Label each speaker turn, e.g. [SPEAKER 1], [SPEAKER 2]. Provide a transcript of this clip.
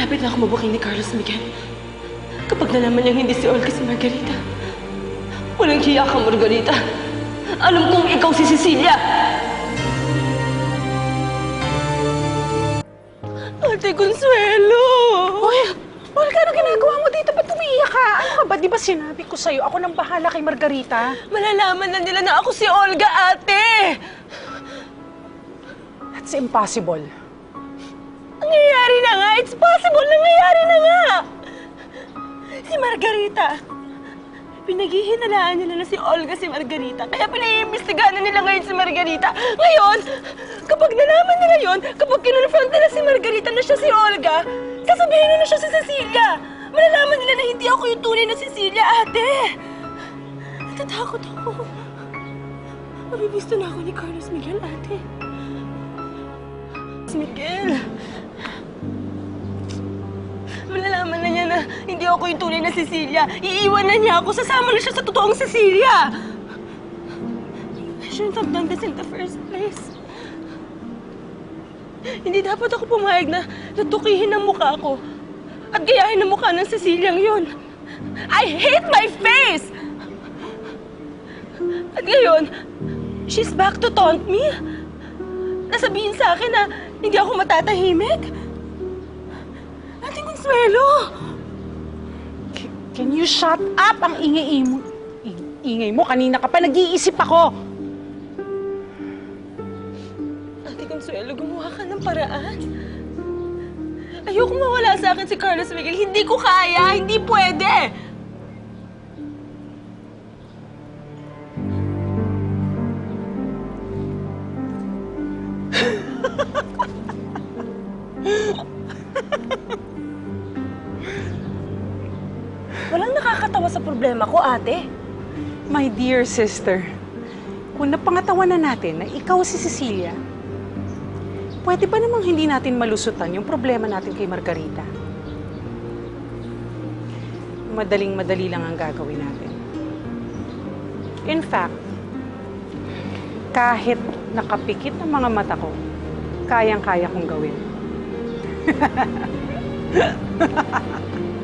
[SPEAKER 1] Malapit na ako mabuking ni Carlos Miguel. Kapag nalaman niyang hindi si Olga si Margarita. Walang hiya ka, Margarita. Alam kong ikaw si Cecilia. Ate Consuelo!
[SPEAKER 2] Uy! Olga, ano ginagawa mo dito? Ba't umiiyak ka? Ano ka ba? Di ba sinabi ko sa'yo, ako nang bahala kay Margarita?
[SPEAKER 1] Malalaman na nila na ako si Olga, ate!
[SPEAKER 2] That's impossible.
[SPEAKER 1] Nangyayari na! It's possible! Nangyayari na nga! Si Margarita. Pinaghihinalaan nila na si Olga si Margarita. Kaya pinaiimbestigahan na nila ngayon si Margarita. Ngayon, kapag nalaman nila yon, kapag kinonfront nila si Margarita na siya si Olga, sasabihin na na siya si Cecilia. Malalaman nila na hindi ako yung tunay na Cecilia, ate. Natatakot ako. Mabibisto na ako ni Carlos Miguel, ate. Miguel. Hindi ako yung tunay na Cecilia. Iiwan na niya ako. Sasama na siya sa totoong Cecilia. I shouldn't have done this in the first place. Hindi dapat ako pumayag na natukihin ang mukha ko at gayahin ang mukha ng Cecilia yun. I hate my face! At ngayon, she's back to taunt me. Nasabihin sa akin na hindi ako matatahimik. Ate Consuelo!
[SPEAKER 2] K- Can you shut up? Ang ingay mo. ing- Ingay mo, kanina ka pa nag-iisip ako.
[SPEAKER 1] Ate Consuelo, gumawa ka ng paraan. Ayoko mawala sa akin si Carlos Miguel. Hindi ko kaya. Hindi pwede. nakakatawa sa problema ko, ate.
[SPEAKER 2] My dear sister, kung napangatawan na natin na ikaw si Cecilia, pwede ba namang hindi natin malusutan yung problema natin kay Margarita? Madaling-madali lang ang gagawin natin. In fact, kahit nakapikit ang mga mata ko, kayang-kaya kong gawin.